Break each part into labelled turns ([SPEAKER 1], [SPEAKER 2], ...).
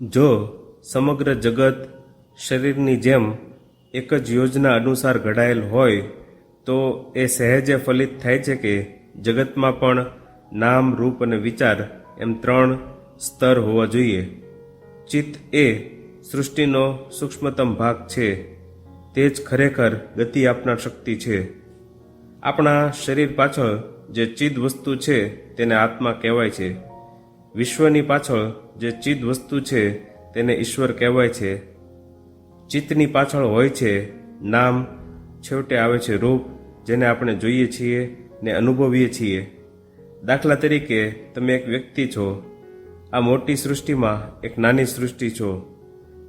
[SPEAKER 1] જો સમગ્ર જગત શરીરની જેમ એક જ યોજના અનુસાર ઘડાયેલ હોય, તો એ સહેજે ફલિત થાય છે કે જગતમાં પણ નામ, રૂપ અને વિચાર એમ ત્રણ સ્તર હોવા જોઈએ. ચિત્ત એ સૃષ્ટિનો સૂક્ષ્મતમ ભાગ છે. તે જ ખરેખર ગતિ આપનાર શક્તિ છે. આપણા શરીર પાછળ જે ચિદ વસ્તુ છે તેને આત્મા કહેવાય છે. વિશ્વની પાછળ જે ચિત્ત વસ્તુ છે તેને ઈશ્વર કહેવાય છે. ચિત્તની પાછળ હોય છે નામ, છેવટે આવે છે રૂપ, જેને આપણે જોઈએ છીએ ને અનુભવીએ છીએ. દાખલા તરીકે તમે એક વ્યક્તિ છો. આ મોટી સૃષ્ટિમાં એક નાની સૃષ્ટિ છો.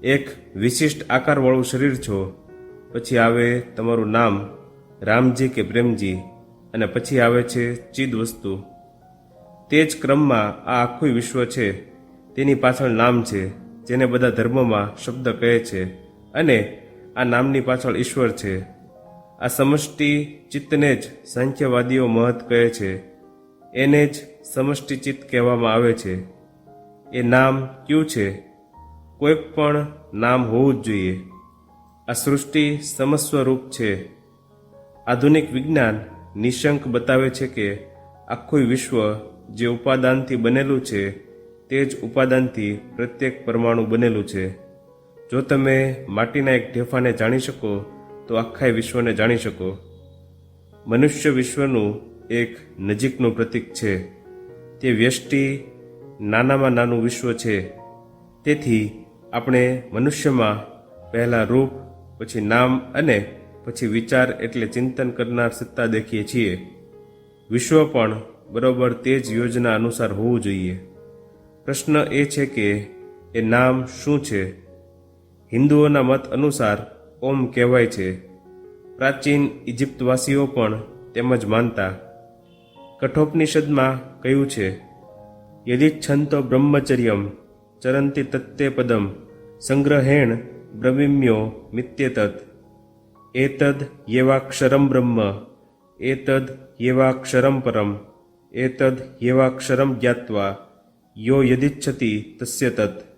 [SPEAKER 1] એક વિશિષ્ટ આકારવાળું શરીર છો. પછી આવે તમારું નામ, રામજી કે પ્રેમજી, અને પછી આવે છે ચિદ વસ્તુ. તે જ ક્રમમાં આ આખું વિશ્વ છે. તેની પાછળ નામ છે, જેને બધા ધર્મોમાં શબ્દ કહે છે અને આ નામની પાછળ ઈશ્વર છે. આ સમષ્ટિ ચિત્તને જ સાંખ્યવાદીઓ મહત કહે છે. એને જ સમષ્ટિ ચિત્ત કહેવામાં આવે છે. એ નામ ક્યું છે? કોઈક પણ નામ હોવું જ જોઈએ. આ સૃષ્ટિ સમસ્વરૂપ છે. આધુનિક વિજ્ઞાન નિશંક બતાવે છે કે આખું વિશ્વ જે ઉપાદાનથી બનેલું છે, તે જ ઉપાદાનથી પ્રત્યેક પરમાણુ બનેલું છે. જો તમે માટીના એક ઢેફાને જાણી શકો, તો આખા વિશ્વને જાણી શકો. મનુષ્ય વિશ્વનું એક નજીકનું પ્રતીક છે. તે વ્યષ્ટિ નાનામાં નાનું વિશ્વ છે. તેથી આપણે મનુષ્યમાં પહેલાં રૂપ, પછી નામ અને પછી વિચાર એટલે ચિંતન કરનાર સત્તા દેખીએ છીએ. વિશ્વ પણ બરોબર તે જ યોજના અનુસાર હોવું જોઈએ. પ્રશ્ન એ છે કે, એ નામ શું છે? હિન્દુઓના મત અનુસાર ઓમ કહેવાય છે. પ્રાચીન ઇજિપ્તવાસીઓ પણ તેમજ માનતા. કઠોપનિષદમાં કહ્યું છે યદિચ્છંતો બ્રહ્મચર્યમ ચરંતિ તત્તે પદમ સંગ્રહેણ બ્રવિમ્યો મિત્યેતત. એતદ યેવાક્ષરમ બ્રહ્મ. એતદ યેવાક્ષરમ પરમ એતદ યેવાક્ષરમ જ્ઞાત્વા યો યદિચ્છતિ તસ્ય તત